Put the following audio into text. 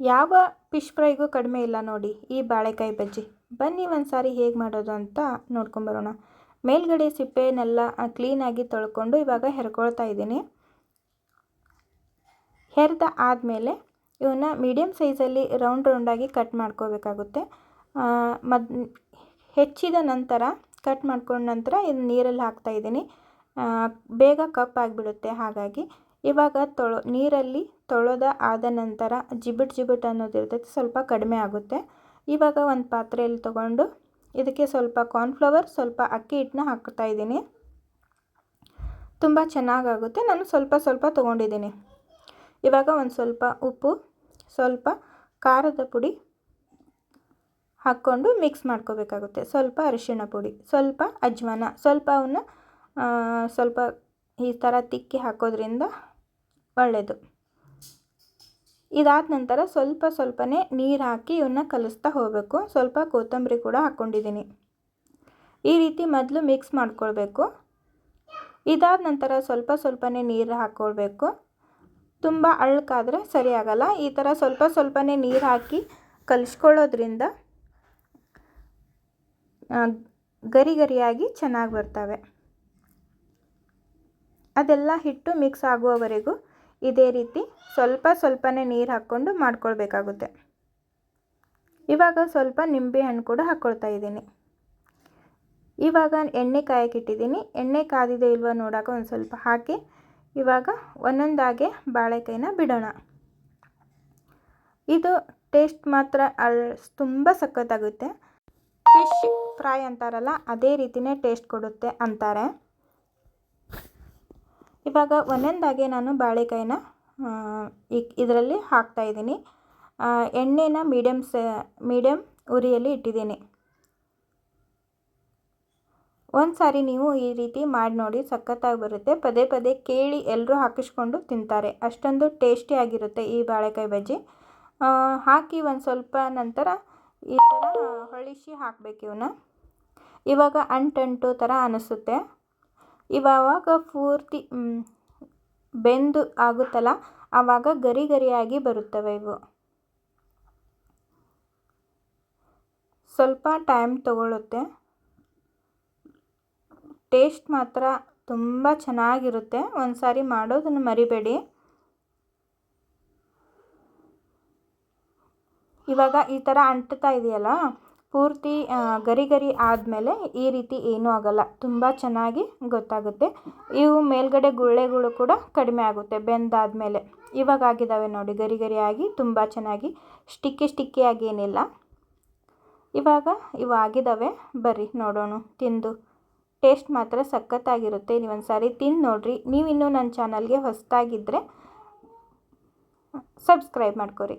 ಯಾವ ಫಿಶ್ ಫ್ರೈಗೂ ಕಡಿಮೆ ಇಲ್ಲ ನೋಡಿ, ಈ ಬಾಳೆಕಾಯಿ ಬಜ್ಜಿ. ಬನ್ನಿ ಒಂದು ಸಾರಿ ಹೇಗೆ ಮಾಡೋದು ಅಂತ ನೋಡ್ಕೊಂಬರೋಣ ಮೇಲ್ಗಡೆ ಸಿಪ್ಪೆನೆಲ್ಲ ಕ್ಲೀನಾಗಿ ತೊಳ್ಕೊಂಡು ಇವಾಗ ಹೆರ್ಕೊಳ್ತಾ ಇದ್ದೀನಿ. ಹೆರ್ದ ಆದಮೇಲೆ ಇವನ್ನ ಮೀಡಿಯಮ್ ಸೈಜಲ್ಲಿ ರೌಂಡ್ ರೌಂಡಾಗಿ ಕಟ್ ಮಾಡ್ಕೋಬೇಕಾಗುತ್ತೆ. ಮದ್, ಹೆಚ್ಚಿದ ನಂತರ ಕಟ್ ಮಾಡ್ಕೊಂಡ ನಂತರ ಇದು ನೀರಲ್ಲಿ ಹಾಕ್ತಾಯಿದ್ದೀನಿ ಬೇಗ ಕಪ್ ಆಗಿಬಿಡುತ್ತೆ ಹಾಗಾಗಿ. ಇವಾಗ ತೊಳೊ, ನೀರಲ್ಲಿ ತೊಳೆದ ಆದ ನಂತರ ಜಿಬಿಟ್ ಜಿಬಿಟ್ ಅನ್ನೋದು ಇರ್ತೈತೆ, ಸ್ವಲ್ಪ ಕಡಿಮೆ ಆಗುತ್ತೆ. ಇವಾಗ ಒಂದು ಪಾತ್ರೆಯಲ್ಲಿ ತೊಗೊಂಡು ಇದಕ್ಕೆ ಸ್ವಲ್ಪ ಕಾರ್ನ್ಫ್ಲವರ್ ಸ್ವಲ್ಪ ಅಕ್ಕಿ ಹಿಟ್ಟನ್ನ ಹಾಕ್ತಾ ಇದ್ದೀನಿ. ತುಂಬ ಚೆನ್ನಾಗಾಗುತ್ತೆ, ನಾನು ಸ್ವಲ್ಪ ಸ್ವಲ್ಪ ತೊಗೊಂಡಿದ್ದೀನಿ. ಇವಾಗ ಒಂದು ಸ್ವಲ್ಪ ಉಪ್ಪು, ಸ್ವಲ್ಪ ಖಾರದ ಪುಡಿ ಹಾಕ್ಕೊಂಡು ಮಿಕ್ಸ್ ಮಾಡ್ಕೋಬೇಕಾಗುತ್ತೆ. ಸ್ವಲ್ಪ ಅರಿಶಿಣ ಪುಡಿ, ಸ್ವಲ್ಪ ಅಜ್ವಾನ, ಸ್ವಲ್ಪ ಅವನ್ನ ಸ್ವಲ್ಪ ಈ ಥರ ತಿಕ್ಕಿ ಹಾಕೋದ್ರಿಂದ ಒಳ್ಳೆಯದು ಇದಾದ ನಂತರ ಸ್ವಲ್ಪ ಸ್ವಲ್ಪನೇ ನೀರು ಹಾಕಿ ಇವನ್ನ ಕಲಿಸ್ತಾ ಹೋಗಬೇಕು. ಸ್ವಲ್ಪ ಕೊತ್ತಂಬರಿ ಕೂಡ ಹಾಕ್ಕೊಂಡಿದ್ದೀನಿ ಈ ರೀತಿ ಮೊದಲು ಮಿಕ್ಸ್ ಮಾಡ್ಕೊಳ್ಬೇಕು. ಇದಾದ ನಂತರ ಸ್ವಲ್ಪ ಸ್ವಲ್ಪನೇ ನೀರು ಹಾಕ್ಕೊಳ್ಬೇಕು ತುಂಬ ಅಳ್ಕಾದರೆ ಸರಿಯಾಗಲ್ಲ ಈ ಥರ ಸ್ವಲ್ಪ ಸ್ವಲ್ಪನೇ ನೀರು ಹಾಕಿ ಕಲಿಸ್ಕೊಳ್ಳೋದ್ರಿಂದ ಗರಿ ಗರಿಯಾಗಿ ಚೆನ್ನಾಗಿ ಬರ್ತವೆ. ಅದೆಲ್ಲ ಹಿಟ್ಟು ಮಿಕ್ಸ್ ಆಗುವವರೆಗೂ ಇದೇ ರೀತಿ ಸ್ವಲ್ಪ ಸ್ವಲ್ಪನೇ ನೀರು ಹಾಕ್ಕೊಂಡು ಮಾಡ್ಕೊಳ್ಬೇಕಾಗುತ್ತೆ. ಇವಾಗ ಸ್ವಲ್ಪ ನಿಂಬೆ ಹಣ್ಣು ಕೂಡ ಹಾಕ್ಕೊಳ್ತಾ ಇದ್ದೀನಿ. ಇವಾಗ ಎಣ್ಣೆ ಕಾಯಕ್ಕಿಟ್ಟಿದ್ದೀನಿ ಎಣ್ಣೆ ಕಾದಿದೆ ಇಲ್ವ ನೋಡೋಕೆ ಒಂದು ಸ್ವಲ್ಪ ಹಾಕಿ ಇವಾಗ ಒಂದೊಂದಾಗೆ ಬಾಳೆಕಾಯಿನ ಬಿಡೋಣ. ಇದು ಟೇಸ್ಟ್ ಮಾತ್ರ ಅಲ್ ತುಂಬ ಸಖತ್ತಾಗುತ್ತೆ. ಫಿಶ್ ಫ್ರೈ ಅಂತಾರಲ್ಲ, ಅದೇ ರೀತಿಯೇ ಟೇಸ್ಟ್ ಕೊಡುತ್ತೆ ಅಂತಾರೆ. ಇವಾಗ ಒಂದೊಂದಾಗೆ ನಾನು ಬಾಳೆಕಾಯಿನ ಇದರಲ್ಲಿ ಹಾಕ್ತಾಯಿದ್ದೀನಿ ಎಣ್ಣೆನ ಮೀಡಿಯಮ್ ಸ ಮೀಡಿಯಮ್ ಉರಿಯಲ್ಲಿ ಇಟ್ಟಿದ್ದೀನಿ. ಒಂದು ಸಾರಿ ನೀವು ಈ ರೀತಿ ಮಾಡಿ ನೋಡಿ, ಸಖತ್ತಾಗಿ ಬರುತ್ತೆ. ಪದೇ ಪದೇ ಕೇಳಿ ಎಲ್ಲರೂ ಹಾಕಿಸ್ಕೊಂಡು ತಿಂತಾರೆ. ಅಷ್ಟೊಂದು ಟೇಸ್ಟಿಯಾಗಿರುತ್ತೆ ಈ ಬಾಳೆಕಾಯಿ ಬಜ್ಜಿ. ಹಾಕಿ ಒಂದು ಸ್ವಲ್ಪ ನಂತರ ಈ ಥರ ಹೊಳಿಸಿ ಹಾಕಬೇಕು ಇವನ್ನ ಇವಾಗ ಅಂಟಂಟು ಥರ ಅನಿಸುತ್ತೆ. ಇವಾಗ ಪೂರ್ತಿ ಬೆಂದು ಆಗುತ್ತಲ್ಲ, ಆವಾಗ ಗರಿ ಗರಿಯಾಗಿ ಬರುತ್ತವೆ ಇವು. ಸ್ವಲ್ಪ ಟೈಮ್ ತಗೊಳ್ಳುತ್ತೆ ಟೇಸ್ಟ್ ಮಾತ್ರ ತುಂಬ ಚೆನ್ನಾಗಿರುತ್ತೆ. ಒಂದು ಸಾರಿ ಮಾಡೋದನ್ನು ಮರಿಬೇಡಿ. ಇವಾಗ ಈ ಥರ ಅಂಟ್ತಾ ಇದೆಯಲ್ಲ? ಪೂರ್ತಿ ಗರಿ ಗರಿ ಆದಮೇಲೆ ಈ ರೀತಿ ಏನೂ ಆಗೋಲ್ಲ. ತುಂಬ ಚೆನ್ನಾಗಿ ಗೊತ್ತಾಗುತ್ತೆ. ಇವು ಮೇಲ್ಗಡೆ ಗುಳ್ಳೆಗಳು ಕೂಡ ಕಡಿಮೆ ಆಗುತ್ತೆ, ಬೆಂದಾದಮೇಲೆ. ಇವಾಗ ಆಗಿದ್ದಾವೆ ನೋಡಿ ಗರಿ ಗರಿಯಾಗಿ ತುಂಬ ಚೆನ್ನಾಗಿ. ಸ್ಟಿಕ್ಕಿ ಸ್ಟಿಕ್ಕಿಯಾಗಿ ಏನಿಲ್ಲ. ಇವಾಗ ಇವು ಆಗಿದ್ದಾವೆ. ಬರ್ರಿ ನೋಡೋಣ, ತಿಂದು. ಟೇಸ್ಟ್ ಮಾತ್ರ ಸಖತ್ತಾಗಿರುತ್ತೆ. ನೀವೊಂದು ಸಾರಿ ತಿಂದು ನೋಡಿರಿ. ನೀವಿನ್ನೂ ನನ್ನ ಚಾನಲ್ಗೆ ಹೊಸದಾಗಿದ್ದರೆ ಸಬ್ಸ್ಕ್ರೈಬ್ ಮಾಡ್ಕೊರಿ.